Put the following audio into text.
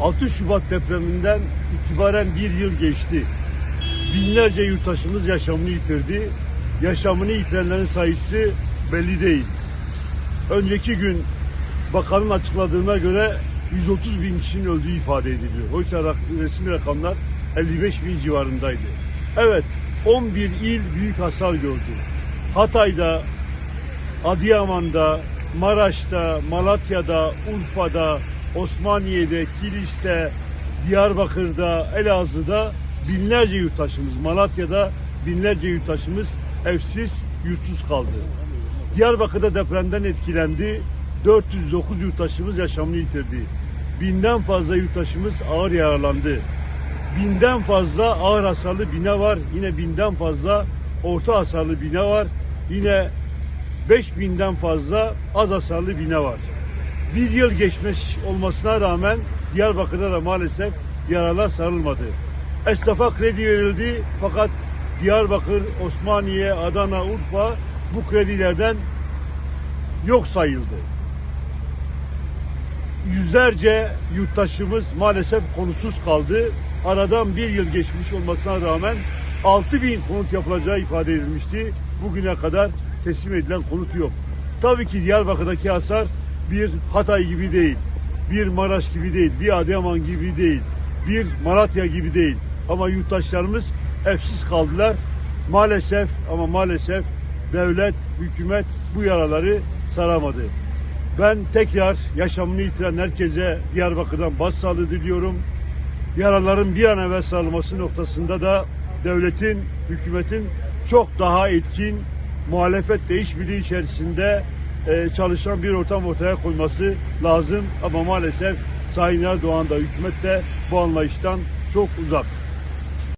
6 Şubat depreminden itibaren bir yıl geçti. Binlerce yurttaşımız yaşamını yitirdi. Yaşamını yitirenlerin sayısı belli değil. Önceki gün bakanın açıkladığına göre 130 bin kişinin öldüğü ifade ediliyor. Oysa resmi rakamlar 55 bin civarındaydı. Evet 11 il büyük hasar gördü. Hatay'da, Adıyaman'da, Maraş'ta, Malatya'da, Urfa'da, Osmaniye'de, Kilis'te, Diyarbakır'da, Elazığ'da binlerce yurttaşımız, Malatya'da binlerce yurttaşımız evsiz, yurtsuz kaldı. Diyarbakır'da depremden etkilendi. 409 yurttaşımız yaşamını yitirdi. Binden fazla yurttaşımız ağır yaralandı. Binden fazla ağır hasarlı bina var. Yine binden fazla orta hasarlı bina var. Yine 5000'den fazla az hasarlı bina var. Bir yıl geçmiş olmasına rağmen Diyarbakır'da da maalesef yaralar sarılmadı. Esnafa kredi verildi fakat Diyarbakır, Osmaniye, Adana, Urfa bu kredilerden yok sayıldı. Yüzlerce yurttaşımız maalesef konusuz kaldı. Aradan bir yıl geçmiş olmasına rağmen 6 bin konut yapılacağı ifade edilmişti. Bugüne kadar teslim edilen konut yok. Tabii ki Diyarbakır'daki hasar bir Hatay gibi değil, bir Maraş gibi değil, bir Adıyaman gibi değil, bir Malatya gibi değil. Ama yurttaşlarımız evsiz kaldılar. Maalesef ama maalesef devlet, hükümet bu yaraları saramadı. Ben tekrar yaşamını yitiren herkese Diyarbakır'dan başsağlığı diliyorum. Yaraların bir an evvel sarılması noktasında da devletin, hükümetin çok daha etkin muhalefetle işbirliği içerisinde e, çalışan bir ortam ortaya koyması lazım. Ama maalesef Sayın Erdoğan da hükümet de bu anlayıştan çok uzak.